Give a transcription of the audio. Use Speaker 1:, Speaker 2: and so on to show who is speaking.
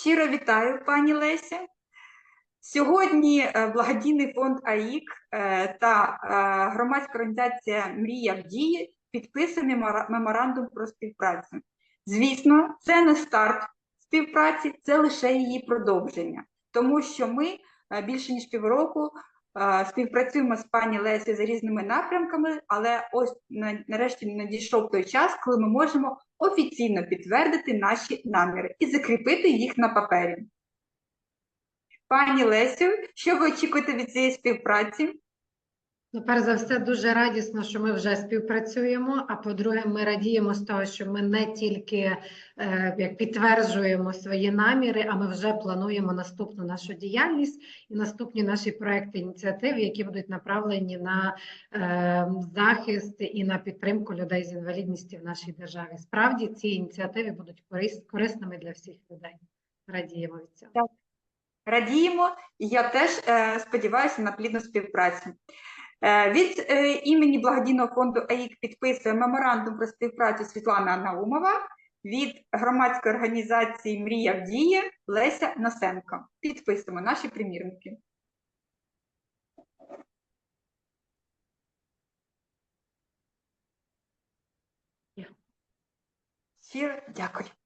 Speaker 1: Щиро вітаю, пані Леся. Сьогодні е, благодійний фонд АІК е, та е, громадська організація Мрія в дії підписаний меморандум про співпрацю. Звісно, це не старт співпраці, це лише її продовження, тому що ми більше ніж півроку співпрацюємо з пані Лесі за різними напрямками, але ось нарешті надійшов той час, коли ми можемо офіційно підтвердити наші наміри і закріпити їх на папері. Пані Лесю, що ви очікуєте від цієї співпраці?
Speaker 2: Ну, перш за все, дуже радісно, що ми вже співпрацюємо. А по-друге, ми радіємо з того, що ми не тільки е, як підтверджуємо свої наміри, а ми вже плануємо наступну нашу діяльність і наступні наші проекти ініціативи, які будуть направлені на е, захист і на підтримку людей з інвалідністю в нашій державі. Справді ці ініціативи будуть корис- корисними для всіх людей. Радіємо від цього.
Speaker 1: Радіємо, і я теж е, сподіваюся на плідну співпрацю. Е, від е, імені благодійного фонду АІК підписує меморандум про співпрацю Світлана Наумова від громадської організації Мрія в дії Леся Носенко. Підписуємо наші примірники. Щиро дякую.